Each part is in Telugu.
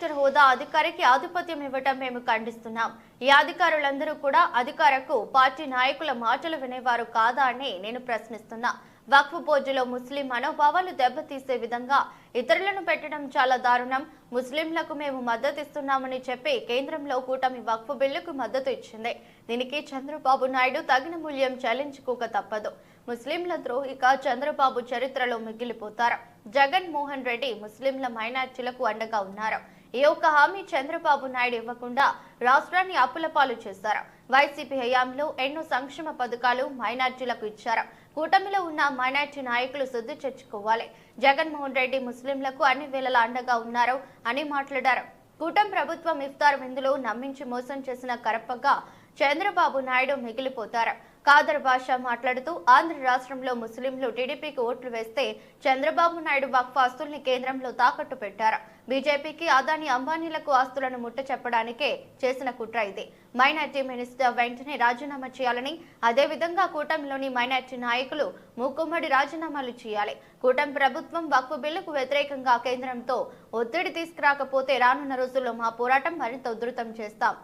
కలెక్టర్ హోదా అధికారికి ఆధిపత్యం ఇవ్వటం మేము ఖండిస్తున్నాం. ఈ అధికారులందరూ కూడా అధికారకు పార్టీ నాయకుల మాటలు వినేవారు కాదా అని నేను ప్రశ్నిస్తున్నా. వక్ఫ్ బోర్డులో ముస్లిం మనోభావాలు దెబ్బతీసే విధంగా ఇతరులను పెట్టడం చాలా దారుణం. ముస్లింలకు మేము మద్దతు ఇస్తున్నామని చెప్పి కేంద్రంలో కూటమి వక్ఫ్ బిల్లుకు మద్దతు ఇచ్చింది. దీనికి చంద్రబాబు నాయుడు తగిన మూల్యం చెల్లించుకోక తప్పదు. ముస్లింల ద్రోహిక చంద్రబాబు చరిత్రలో మిగిలిపోతారు. జగన్ మోహన్ రెడ్డి ముస్లింల మైనార్టీలకు అండగా ఉన్నారు. ఏ ఒక్క హామీ చంద్రబాబు నాయుడు ఇవ్వకుండా రాష్ట్రాన్ని అప్పుల పాలు చేశారు. వైసీపీ హయాంలో ఎన్నో సంక్షేమ పథకాలు మైనార్టీలకు ఇచ్చారు. కూటమిలో ఉన్న మైనార్టీ నాయకులు శుద్ధి తెచ్చుకోవాలి జగన్మోహన్ రెడ్డి ముస్లింలకు అన్ని వేళల అండగా ఉన్నారు అని మాట్లాడారు. కూటం ప్రభుత్వం ఇఫ్తార్ విందులో నమ్మించి మోసం చేసిన కరపగా చంద్రబాబు నాయుడు మిగిలిపోతారు. కాదర్ భాష మాట్లాడుతూ ఆంధ్ర రాష్ట్రంలో ముస్లింలు టీడీపీకి ఓట్లు వేస్తే చంద్రబాబు నాయుడు వక్ఫ్ ఆస్తుల్ని కేంద్రంలో తాకట్టు పెట్టారు. బీజేపీకి అదాని అంబానీలకు ఆస్తులను ముట్ట చెప్పడానికే చేసిన కుట్ర ఇది. మైనార్టీ మినిస్టర్ వెంటనే రాజీనామా చేయాలని అదేవిధంగా కూటమిలోని మైనార్టీ నాయకులు మూకుమ్మడి రాజీనామాలు చేయాలి. కూటమి ప్రభుత్వం వక్ఫ్ బిల్లుకు వ్యతిరేకంగా కేంద్రంతో ఒత్తిడి తీసుకురాకపోతే రానున్న రోజుల్లో మా పోరాటం మరింత ఉధృతం చేస్తాం.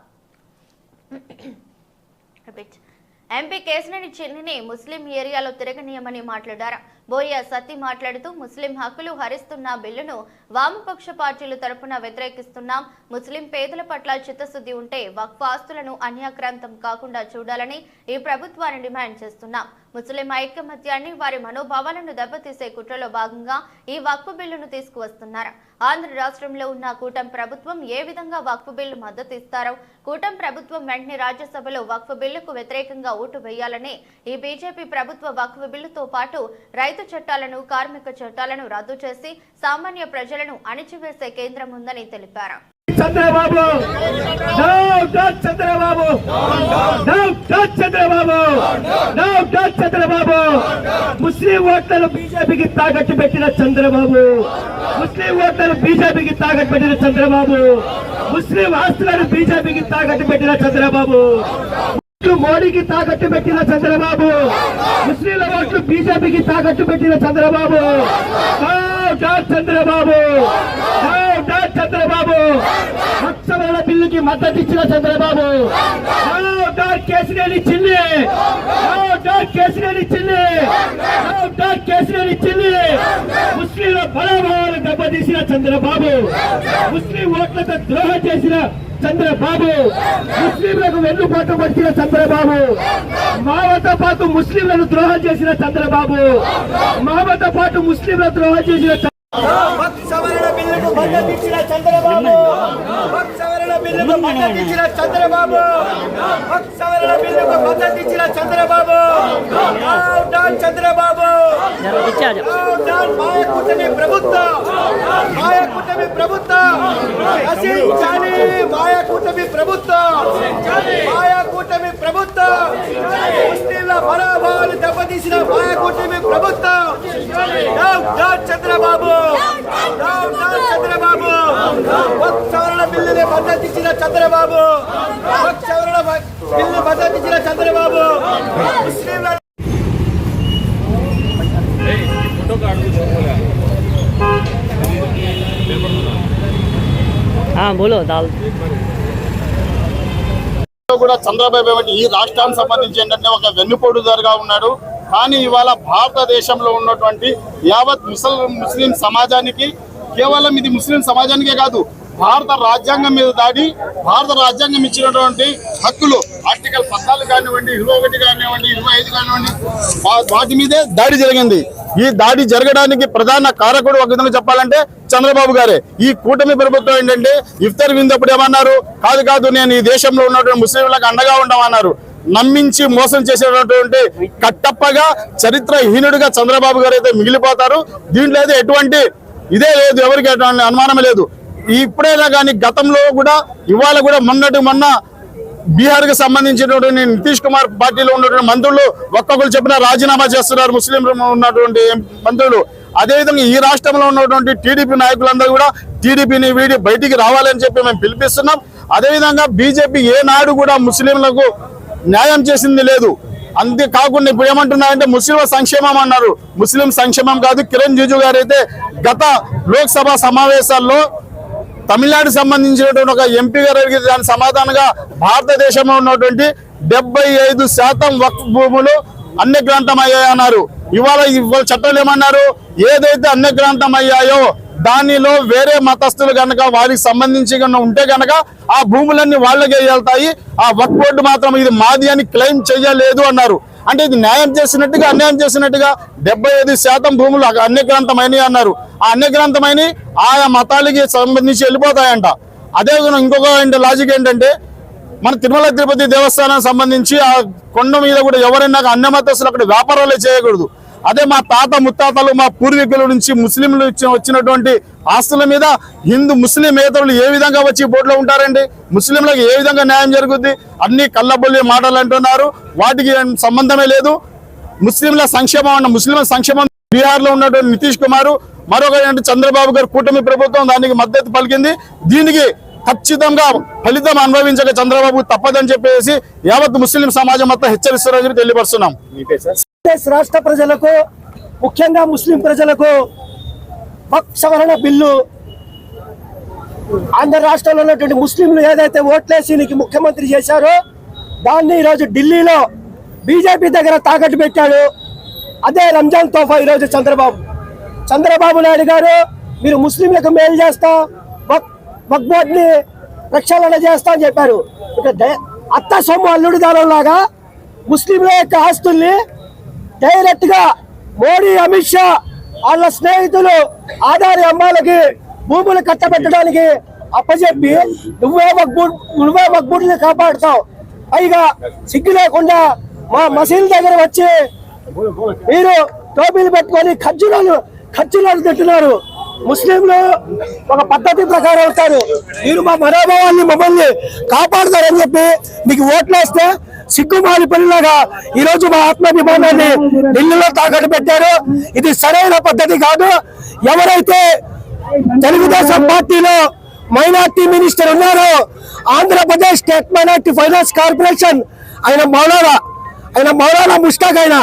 ఎంపీ కేసినేని చెల్లిని ముస్లిం ఏరియాలో తిరగనీయమని మాట్లాడారు. బోయ సత్తి మాట్లాడుతూ ముస్లిం హక్కులు హరిస్తున్న బిల్లును వామపక్ష పార్టీలు తరపున వ్యతిరేకిస్తున్నాం. ముస్లిం పేదల పట్ల చిత్తశుద్ధి ఉంటే వక్ఫ్ ఆస్తులను అన్యాక్రాంతం కాకుండా చూడాలని ఈ ప్రభుత్వాన్ని డిమాండ్ చేస్తున్నాం. ముస్లిం ఐక్యమత్యాన్ని వారి మనోభావాలను దెబ్బతీసే కుట్రలో భాగంగా ఈ వక్ఫ్ బిల్లును తీసుకువస్తున్నారు. ఆంధ్ర రాష్ట్రంలో ఉన్న కూటమి ప్రభుత్వం ఏ విధంగా వక్ఫ్ బిల్లు మద్దతు ఇస్తారో కూటమి ప్రభుత్వం వెంటనే రాజ్యసభలో వక్ఫ్ బిల్లుకు వ్యతిరేకంగా ఓటు వేయాలని ఈ బీజేపీ ప్రభుత్వ వక్ఫ్ బిల్లుతో పాటు రైతు చట్టాలను కార్మిక చట్టాలను రద్దు చేసి సామాన్య ప్రజలను అణిచివేసే కేంద్రం ఉందని తెలిపారు. చంద్రబాబు! చంద్రబాబు! చంద్రబాబు! చంద్రబాబు! ముస్లిం ఓట్లను బీజేపీకి తాకట్టు పెట్టిన చంద్రబాబు! ముస్లిం ఓట్లను బీజేపీకి తాకట్టు పెట్టిన చంద్రబాబు! ముస్లిం ఆస్తులను బీజేపీకి తాకట్టు పెట్టిన చంద్రబాబు! ఓట్లు మోడీకి తాకట్టు పెట్టిన చంద్రబాబు. ముస్లింల ఓట్లు బీజేపీకి తాకట్టు పెట్టిన చంద్రబాబు. చంద్రబాబు. చంద్రబాబు. లక్షల బిల్లుకి మద్దతు ఇచ్చిన చంద్రబాబు. కేసినేని చిల్లి కేసినేని చిల్లి కేసినేని చిల్లి ముస్లింల బలభావాలు దెబ్బతీసిన చంద్రబాబు. ముస్లిం ఓట్లతో ద్రోహం చేసిన చంద్రబాబు ముస్లింలకు వెన్నుపాటు పడిచిన చంద్రబాబు మావతో పాటు ముస్లింలను ద్రోహం చేసిన చంద్రబాబు మావతో పాటు ముస్లింల ద్రోహం చేసిన చంద్రబాబు. బిల్లుకు మద్దతు ఇచ్చిన చంద్రబాబు. వక్ఫ్ సవరణ బిల్లుకు మద్దతు ఇచ్చిన చంద్రబాబు. చంద్రబాబు మాయ కూటమి ప్రభుత్వం. మాయ కూటమి ప్రభుత్వం. నశించాలి మాయ కూటమి ప్రభుత్వం. మాయ కూటమి ప్రభుత్వం. ముస్లింల మనోభావాలు దెబ్బతీసిన మాయ కూటమి ప్రభుత్వం. చంద్రబాబు. చంద్రబాబు. సవరణ బిల్లుని మద్దతు భద్రతించిన చంద్రబాబు. బిల్లు భద్రతించిన చంద్రబాబు. కూడా చంద్రబాబు ఏమంటే ఈ రాష్ట్రానికి సంబంధించి ఏంటంటే ఒక వెన్నుపోటుదారుగా ఉన్నాడు. కానీ ఇవాళ భారతదేశంలో ఉన్నటువంటి యావత్ ముసల్ ముస్లిం సమాజానికి కేవలం ఇది ముస్లిం సమాజానికే కాదు భారత రాజ్యాంగం మీద దాడి భారత రాజ్యాంగం ఇచ్చినటువంటి హక్కులు ఆర్టికల్ పద్నాలుగు కానివ్వండి ఇరవై ఒకటి కానివ్వండి ఇరవై ఐదు కానివ్వండి వాటి మీదే దాడి జరిగింది. ఈ దాడి జరగడానికి ప్రధాన కారకుడు ఒక విధంగా చెప్పాలంటే చంద్రబాబు గారే. ఈ కూటమి ప్రభుత్వం ఏంటంటే ఇఫ్తార్ విందప్పుడు ఏమన్నారు? కాదు కాదు నేను ఈ దేశంలో ఉన్నటువంటి ముస్లింలకు అండగా ఉండమన్నారు. నమ్మించి మోసం చేసేటటువంటి కట్టప్పగా చరిత్రహీనుడిగా చంద్రబాబు గారు అయితే మిగిలిపోతారు. దీంట్లో అయితే ఎటువంటి ఇదే లేదు ఎవరికి అనుమానం లేదు. ఇప్పుడైనా కానీ గతంలో కూడా ఇవాళ కూడా మొన్నటి మొన్న బీహార్ సంబంధించినటువంటి నితీష్ కుమార్ పార్టీలో ఉన్నటువంటి మంత్రులు ఒక్కొక్కరు చెప్పిన రాజీనామా చేస్తున్నారు ముస్లిం ఉన్నటువంటి మంత్రులు. అదేవిధంగా ఈ రాష్ట్రంలో ఉన్నటువంటి టీడీపీ నాయకులందరూ కూడా టీడీపీని వీడి బయటికి రావాలని చెప్పి మేము పిలిపిస్తున్నాం. అదేవిధంగా బీజేపీ ఏనాడు కూడా ముస్లింలకు న్యాయం చేసింది లేదు. అంతేకాకుండా ఇప్పుడు ఏమంటున్నారంటే ముస్లిం సంక్షేమం అన్నారు. ముస్లిం సంక్షేమం కాదు. కిరణ్ రిజిజు గారు అయితే గత లోక్సభ సమావేశాల్లో తమిళనాడు సంబంధించినటువంటి ఒక ఎంపీ గారు అడిగితే దాని సమాధానంగా భారతదేశంలో ఉన్నటువంటి డెబ్బై ఐదు శాతం వక్ భూములు అన్యగ్రంథం అన్నారు ఇవాళ ఇవాళ చట్టాలు ఏమన్నారు? ఏదైతే అన్యగ్రంథం అయ్యాయో దానిలో వేరే మతస్థులు కనుక వారికి సంబంధించి ఉంటే కనుక ఆ భూములన్నీ వాళ్ళకే వెళ్తాయి. ఆ వక్ బోర్డు మాత్రం ఇది మాది అని క్లెయిమ్ చేయలేదు అన్నారు. అంటే ఇది న్యాయం చేసినట్టుగా అన్యాయం చేసినట్టుగా డెబ్బై ఐదు శాతం భూములు అన్యగ్రంథమైనవి అన్నారు. ఆ అన్యగ్రంథమైన ఆయా మతాలకి సంబంధించి వెళ్ళిపోతాయంట. అదే ఇంకొక లాజిక్ ఏంటంటే మన తిరుమల తిరుపతి దేవస్థానం సంబంధించి ఆ కొండ మీద కూడా ఎవరైనా అన్య మతస్థులు అక్కడ వ్యాపారాలే చేయకూడదు. అదే మా తాత ముత్తాతలు మా పూర్వీకుల నుంచి ముస్లింలు వచ్చినటువంటి ఆస్తుల మీద హిందూ ముస్లిమేతరులు ఏ విధంగా వచ్చి బోర్డులో ఉంటారండి? ముస్లింలకు ఏ విధంగా న్యాయం జరుగుద్ది? అన్ని కళ్ళబొల్లి మాటలు అంటున్నారు. వాటికి సంబంధమే లేదు. ముస్లింల సంక్షేమం అన్న ముస్లింల సంక్షేమం బీహార్లో ఉన్నటువంటి నితీష్ కుమార్ మరొక చంద్రబాబు గారు కూటమి ప్రభుత్వం దానికి మద్దతు పలికింది. దీనికి ఖచ్చితంగా ఫలితం అనుభవించక చంద్రబాబు తప్పదని చెప్పేసి యావత్ ముస్లిం సమాజం అంతా హెచ్చరిస్తున్నారని తెలియపరుస్తున్నాం. ఆంధ్రప్రదేశ్ రాష్ట్ర ప్రజలకు ముఖ్యంగా ముస్లిం ప్రజలకు వక్ఫ్ సవరణ బిల్లు. ఆంధ్ర రాష్ట్రంలో ఉన్నటువంటి ముస్లింలు ఏదైతే ఓట్లేసి నీకు ముఖ్యమంత్రి చేశారో దాన్ని ఈరోజు ఢిల్లీలో బీజేపీ దగ్గర తాకట్టు పెట్టాడు. అదే రంజాన్ తోఫా ఈరోజు చంద్రబాబు. చంద్రబాబు నాయుడు గారు మీరు ముస్లింలకు మేలు చేస్తా వక్ బోర్డ్ని ప్రక్షాళన చేస్తా అని చెప్పారు. ఇక అత్త సొమ్ము అల్లుడు లాగా ముస్లింల యొక్క ఆస్తుల్ని డైరెక్ట్గా మోడీ అమిత్ షా వాళ్ళ స్నేహితులు ఆధారి అమ్మాలకి భూములు కట్టబెట్టడానికి అప్పచెప్పి నువ్వే మక్బూడ్ నువ్వే మక్బూడ్ని కాపాడుతావు. పైగా సిగ్గు లేకుండా మా మసీదు దగ్గర వచ్చి మీరు టోపీలు పెట్టుకొని ఖర్చులను ఖర్చులను తింటున్నారు. ముస్లింలు ఒక పద్ధతి ప్రకారం అవుతారు మీరు మా మనోభావాన్ని మమ్మల్ని కాపాడుతారని చెప్పి మీకు ఓట్లేస్తే సిగ్గుమాలి పనిలాగా ఈ రోజు మా ఆత్మాభిమానాన్ని ఢిల్లీలో తాకట్టు పెట్టారు. ఇది సరైన పద్ధతి కాదు. ఎవరైతే తెలుగుదేశం పార్టీలో మైనార్టీ మినిస్టర్ ఉన్నారో Andhra Pradesh state minority finance corporation ఆయన మౌలానా ఆయన మౌలానా ముష్టాక్ ఆయన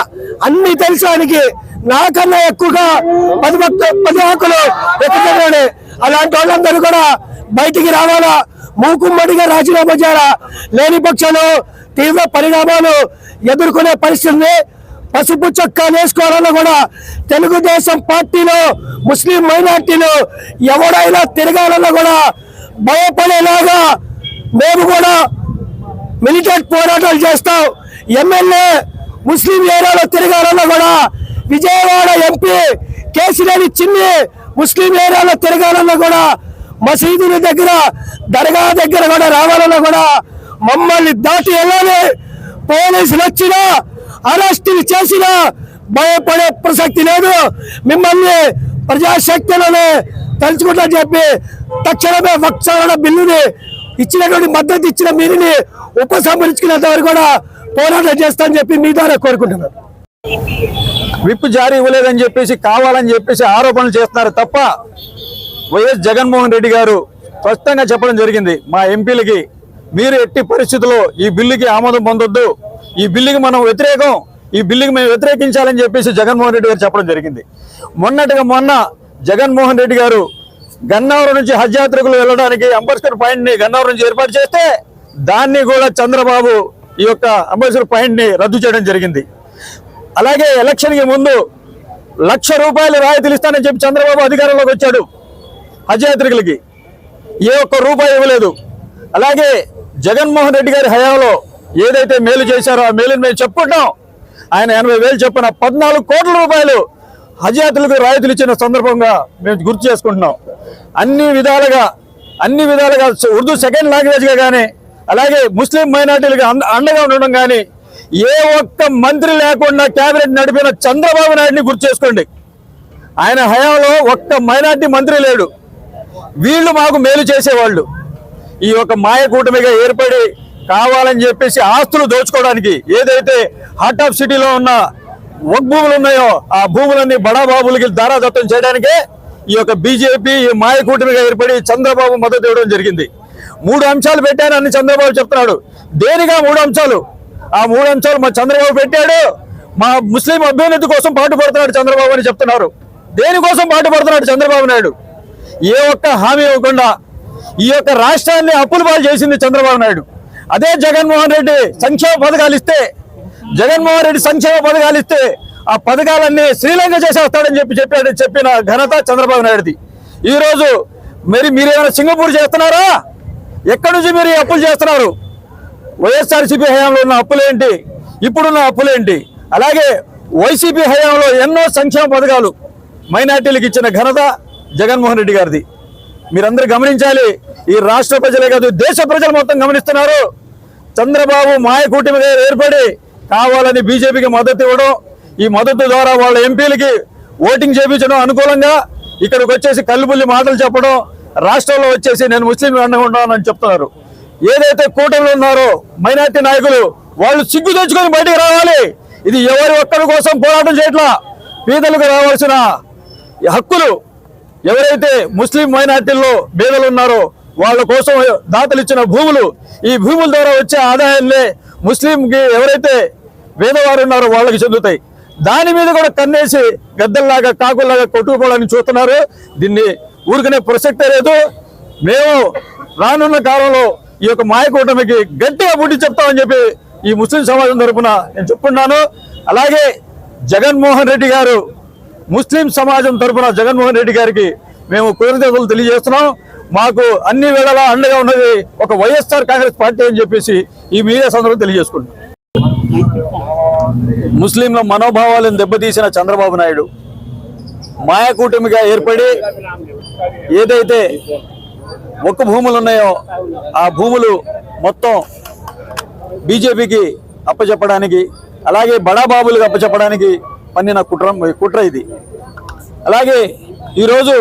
అన్ని తెలుసు ఆయనకి. నాకన్నా ఎక్కువగా పది భక్తు పది హక్కులు ఎత్తుతున్నాడు అలాంటి వాళ్ళందరూ కూడా బయటికి రావాలా? మూకుమ్మడిగా రాజీనామా చేయాలా? లేని పక్షంలో తీవ్ర పరిణామాలు ఎదుర్కొనే పరిస్థితిని పసుపు చొక్కా వేసుకోవాలన్నా కూడా తెలుగుదేశం పార్టీలో ముస్లిం మైనార్టీలు ఎవడైనా తిరగాలన్నా కూడా భయపడేలాగా మేము కూడా మిలిటెంట్ పోరాటాలు చేస్తాం. ఎమ్మెల్యే ముస్లిం ఏరియాలో తిరగాలన్నా కూడా విజయవాడ ఎంపీ కేసినేని చిన్ని ముస్లిం ఏరియాలో తిరగాలన్నా కూడా మసీదుల దగ్గర దర్గా దగ్గర కూడా రావాలన్నా కూడా మమ్మల్ని దాటి వెళ్ళాలి. పోలీసులు వచ్చినా అరెస్టులు చేసినా భయపడే ప్రసక్తి లేదు. మిమ్మల్ని ప్రజాశక్తులను తలుచుకుంటా చెప్పి తక్షణమే వక్సవరణ బిల్లుని ఇచ్చినటువంటి మద్దతు ఇచ్చిన మీరుని ఉపసంహరించుకునేంత వరకు కూడా పోరాటం చేస్తానని చెప్పి మీ ద్వారా కోరుకుంటున్నాను. విప్ జారీ ఇవ్వలేదని చెప్పేసి కావాలని చెప్పేసి ఆరోపణలు చేస్తున్నారు తప్ప వైఎస్ జగన్మోహన్ రెడ్డి గారు స్పష్టంగా చెప్పడం జరిగింది. మా ఎంపీలకి మీరు ఎట్టి పరిస్థితుల్లో ఈ బిల్లుకి ఆమోదం పొందొద్దు. ఈ బిల్లుకి మనం వ్యతిరేకం ఈ బిల్లుకి మేము వ్యతిరేకించాలని చెప్పేసి జగన్మోహన్ రెడ్డి గారు చెప్పడం జరిగింది. మొన్నటిగా మొన్న జగన్మోహన్ రెడ్డి గారు గన్నవరం నుంచి హజ్ యాత్రికులు వెళ్ళడానికి అంబేద్కర్ పాయింట్ని గన్నవరం నుంచి ఏర్పాటు చేస్తే దాన్ని కూడా చంద్రబాబు ఈ యొక్క అంబేద్కర్ పాయింట్ని రద్దు చేయడం జరిగింది. అలాగే ఎలక్షన్కి ముందు లక్ష రూపాయలు రాయితీలు ఇస్తానని చెప్పి చంద్రబాబు అధికారంలోకి వచ్చాడు. హజ్ యాత్రికులకి ఏ ఒక్క రూపాయి ఇవ్వలేదు. అలాగే జగన్మోహన్ రెడ్డి గారి హయాంలో ఏదైతే మేలు చేశారో ఆ మేలుని మేము చెప్పుకుంటాం ఆయన ఎనభై వేలు చెప్పిన పద్నాలుగు కోట్ల రూపాయలు హజ్ రాయితులు ఇచ్చిన సందర్భంగా మేము గుర్తు చేసుకుంటున్నాం. అన్ని విధాలుగా అన్ని విధాలుగా ఉర్దూ సెకండ్ లాంగ్వేజ్గా కానీ అలాగే ముస్లిం మైనార్టీలకు అండగా ఉండడం కానీ ఏ ఒక్క మంత్రి లేకుండా కేబినెట్ నడిపిన చంద్రబాబు నాయుడిని గుర్తు చేసుకోండి. ఆయన హయాంలో ఒక్క మైనార్టీ మంత్రి లేడు. వీళ్ళు మాకు మేలు చేసేవాళ్ళు. ఈ యొక్క మాయకూటమిగా ఏర్పడి కావాలని చెప్పేసి ఆస్తులు దోచుకోవడానికి ఏదైతే హార్ట్ ఆఫ్ సిటీలో ఉన్న ఒక్ భూములు ఉన్నాయో ఆ భూములన్నీ బడాబాబులకి దారాదత్తం చేయడానికే ఈ యొక్క బీజేపీ ఈ మాయకూటమిగా ఏర్పడి చంద్రబాబు మద్దతు ఇవ్వడం జరిగింది. మూడు అంశాలు పెట్టాను అని చంద్రబాబు చెప్తున్నాడు. దేనిగా మూడు అంశాలు? ఆ మూడు అంశాలు మా చంద్రబాబు పెట్టాడు. మా ముస్లిం అభ్యున్నతి కోసం పాటుపడుతున్నాడు చంద్రబాబు అని చెప్తున్నారు. దేనికోసం పాటుపడుతున్నాడు చంద్రబాబు నాయుడు? ఏ ఒక్క హామీ ఇవ్వకుండా ఈ యొక్క రాష్ట్రాన్ని అప్పులు పాలు చేసింది చంద్రబాబు నాయుడు. అదే జగన్మోహన్ రెడ్డి సంక్షేమ పథకాలు ఇస్తే జగన్మోహన్ రెడ్డి సంక్షేమ పథకాలు ఇస్తే ఆ పథకాలన్నీ శ్రీలంక చేసేస్తాడని చెప్పి చెప్పాడు చెప్పిన ఘనత చంద్రబాబు నాయుడుది. ఈరోజు మరి మీరేమైనా సింగపూర్ చేస్తున్నారా? ఎక్కడి నుంచి మీరు అప్పులు చేస్తున్నారు? వైఎస్ఆర్సీపీ హయాంలో ఉన్న అప్పులేంటి? ఇప్పుడున్న అప్పులేంటి? అలాగే వైసీపీ హయాంలో ఎన్నో సంక్షేమ పథకాలు మైనార్టీలకు ఇచ్చిన ఘనత జగన్మోహన్ రెడ్డి గారిది. మీరందరూ గమనించాలి ఈ రాష్ట్ర ప్రజలే కాదు దేశ ప్రజలు మొత్తం గమనిస్తున్నారు. చంద్రబాబు మాయ కూటమి ఏర్పడి కావాలని బీజేపీకి మద్దతు ఇవ్వడం ఈ మద్దతు ద్వారా వాళ్ళ ఎంపీలకి ఓటింగ్ చేపించడం అనుకూలంగా ఇక్కడికి వచ్చేసి కల్లుబుల్లి మాటలు చెప్పడం రాష్ట్రంలో వచ్చేసి నేను ముస్లిం అండగా ఉన్నానని చెప్తున్నారు. ఏదైతే కూటమిలో ఉన్నారో మైనార్టీ నాయకులు వాళ్ళు సిగ్గు తెచ్చుకొని బయటికి రావాలి. ఇది ఎవరి ఒక్కరి కోసం పోరాటం చేయట్లా? పేదలకు రావాల్సిన ఈ హక్కులు ఎవరైతే ముస్లిం మైనార్టీల్లో పేదలు ఉన్నారో వాళ్ళ కోసం దాతలు ఇచ్చిన భూములు ఈ భూముల ద్వారా వచ్చే ఆదాయాన్ని ముస్లింకి ఎవరైతే వేదవారు ఉన్నారో వాళ్ళకి చెందుతాయి. దాని మీద కూడా కన్నేసి గద్దల్లాగా కాకుల్లాగా కొట్టుకుపోవాలని చూస్తున్నారు. దీన్ని ఊరికనే ప్రసక్తే లేదు. మేము రానున్న కాలంలో ఈ యొక్క మాయకూటమికి గట్టిగా బుద్ధి చెప్తామని చెప్పి ఈ ముస్లిం సమాజం తరపున నేను చెప్పున్నాను అలాగే జగన్మోహన్ రెడ్డి గారు ముస్లిం సమాజం తరపున జగన్మోహన్ రెడ్డి గారికి మేము కృతజ్ఞతలు తెలియజేస్తున్నాం. మాకు అన్ని వేళలా అండగా ఉన్నది ఒక వైఎస్ఆర్ కాంగ్రెస్ పార్టీ అని చెప్పేసి ఈ మీడియా సందర్భం తెలియజేసుకుంటున్నాం. ముస్లింల మనోభావాలను దెబ్బతీసిన చంద్రబాబు నాయుడు మాయాకూటమిగా ఏర్పడి ఏదైతే ఒక్క భూములు ఉన్నాయో ఆ భూములు మొత్తం బీజేపీకి అప్పచెప్పడానికి అలాగే బడాబాబులకు అప్పచెప్పడానికి పన్నిన కుట్ర కుట్ర ఇది. అలాగే ఈరోజు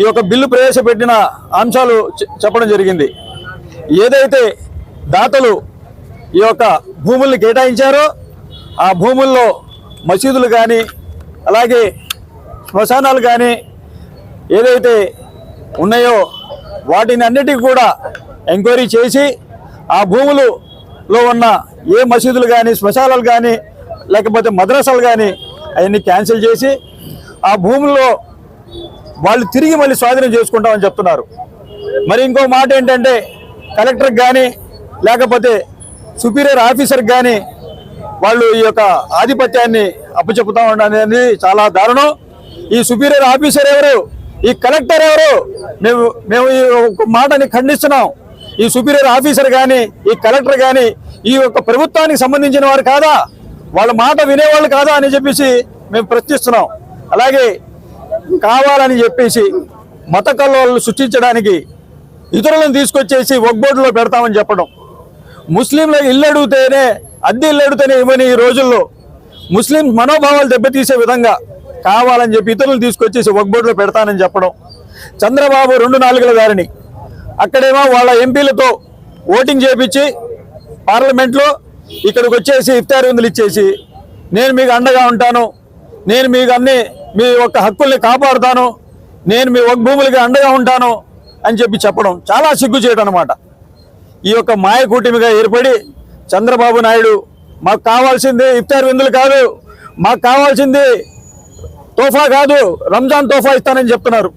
ఈ యొక్క బిల్లు ప్రవేశపెట్టిన అంశాలు చెప్పడం జరిగింది. ఏదైతే దాతలు ఈ యొక్క భూముల్ని కేటాయించారో ఆ భూముల్లో మసీదులు కానీ అలాగే శ్మశానాలు కానీ ఏదైతే ఉన్నాయో వాటిని అన్నిటికీ కూడా ఎంక్వైరీ చేసి ఆ భూములులో ఉన్న ఏ మసీదులు కానీ శ్మశానాలు కానీ లేకపోతే మద్రాసాలు కానీ అవన్నీ క్యాన్సిల్ చేసి ఆ భూముల్లో వాళ్ళు తిరిగి మళ్ళీ స్వాధీనం చేసుకుంటామని చెప్తున్నారు. మరి ఇంకో మాట ఏంటంటే కలెక్టర్కి కానీ లేకపోతే సుపీరియర్ ఆఫీసర్కి కానీ వాళ్ళు ఈ యొక్క ఆధిపత్యాన్ని అప్పచెప్పుతా అనేది చాలా దారుణం. ఈ సుపీరియర్ ఆఫీసర్ ఎవరు? ఈ కలెక్టర్ ఎవరు? మేము మేము ఈ ఒక మాటని ఖండిస్తున్నాం. ఈ సుపీరియర్ ఆఫీసర్ కానీ ఈ కలెక్టర్ కానీ ఈ యొక్క ప్రభుత్వానికి సంబంధించిన వారు కాదా? వాళ్ళ మాట వినేవాళ్ళు కాదా అని చెప్పేసి మేము ప్రశ్నిస్తున్నాం. అలాగే కావాలని చెప్పేసి మత కల్లోలను సృష్టించడానికి ఇతరులను తీసుకొచ్చేసి ఒగ్బోర్డులో పెడతామని చెప్పడం. ముస్లింల ఇల్లు అడిగితేనే అద్దె ఇల్లు అడిగితేనే ఇవ్వని ఈ రోజుల్లో ముస్లిం మనోభావాలు దెబ్బతీసే విధంగా కావాలని చెప్పి ఇతరులను తీసుకొచ్చేసి ఒగ్బోర్డులో పెడతానని చెప్పడం. చంద్రబాబు రెండు నాలుగుల దారిని. అక్కడేమో వాళ్ళ ఎంపీలతో ఓటింగ్ చేపించి పార్లమెంట్లో ఇక్కడికి వచ్చేసి ఇఫ్తార్ విందులు ఇచ్చేసి నేను మీకు అండగా ఉంటాను. నేను మీకు అన్ని మీ యొక్క హక్కుల్ని కాపాడుతాను. నేను మీ ఒక భూములకి అండగా ఉంటాను అని చెప్పి చెప్పడం చాలా సిగ్గు చేయడం అనమాట ఈ యొక్క మాయ కూటమిగా ఏర్పడి చంద్రబాబు నాయుడు మాకు కావాల్సింది ఇఫ్తార్ విందులు కాదు మాకు కావాల్సింది తోఫా కాదు రంజాన్ తోఫా ఇస్తానని చెప్తున్నారు.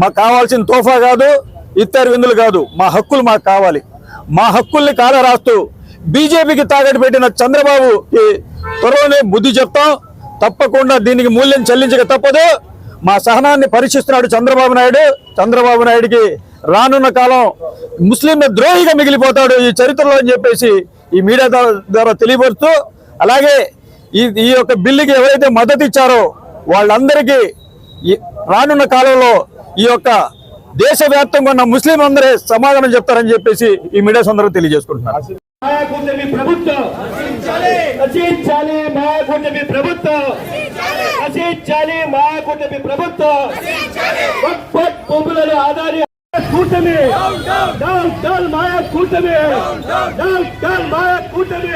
మాకు కావాల్సిన తోఫా కాదు ఇత్తరు విందులు కాదు మా హక్కులు మాకు కావాలి. మా హక్కుల్ని కాలరాస్తూ బీజేపీకి తాగట్టు పెట్టిన చంద్రబాబు త్వరలోనే బుద్ధి చెప్తాం. తప్పకుండా దీనికి మూల్యం చెల్లించక తప్పదు. మా సహనాన్ని పరీక్షిస్తున్నాడు చంద్రబాబు నాయుడు. చంద్రబాబు నాయుడికి రానున్న కాలం ముస్లింల ద్రోహిగా మిగిలిపోతాడు ఈ చరిత్రలో అని చెప్పేసి ఈ మీడియా ద్వారా- తెలియపరుస్తూ అలాగే ఈ ఈ యొక్క బిల్లుకి ఎవరైతే మద్దతు ఇచ్చారో వాళ్ళందరికీ ఈ రానున్న కాలంలో ఈ యొక్క దేశవ్యాప్తంగా ఉన్న ముస్లిం అందరే సమాధానం చెప్తారని చెప్పేసి ఈ మీడియా సందర్భం తెలియజేసుకుంటున్నారు మాయాకూటమి ప్రభుత్వం. రచించాలి మాయాకూటమి ప్రభుత్వం. రచించాలి మాయాకూటమి ప్రభుత్వం. భూములను ఆధారి కూటమి! డౌన్ డౌన్ మాయా కూటమి! డౌన్ డౌన్ మాయా కూటమి!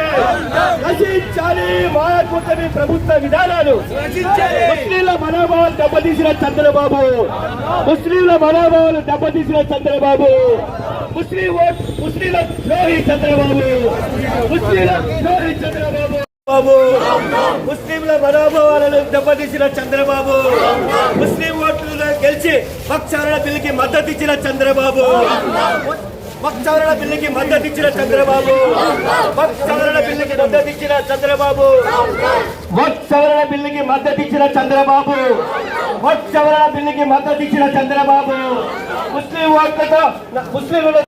రచించాలి మాయా కూటమి ప్రభుత్వ విధానాలు! ముస్లింల మనోభావాలు దెబ్బతీసిన చంద్రబాబు! ముస్లింల మనోభావాలు దెబ్బతీసిన చంద్రబాబు! ముస్లిం ఓట్ ముస్లింల ద్రోహి చంద్రబాబు! ముస్లింల ద్రోహి చంద్రబాబు! బాబు. ముస్లింల మనోభావాలను దెబ్బతీసిన చంద్రబాబు. ముస్లిం ఓట్లలో గెలిచి పక్షాల బిల్లుకి మద్దతు ఇచ్చిన చంద్రబాబు. పక్షాల బిల్లుకి మద్దతు ఇచ్చిన చంద్రబాబు. పక్షాల బిల్లుకి మద్దతు ఇచ్చిన చంద్రబాబు. వక్ సవరణ బిల్లుకి మద్దతు ఇచ్చిన చంద్రబాబు. వక్ సవరణ బిల్లుకి మద్దతు ఇచ్చిన చంద్రబాబు. ముస్లిం ఓట్లతో ముస్లింల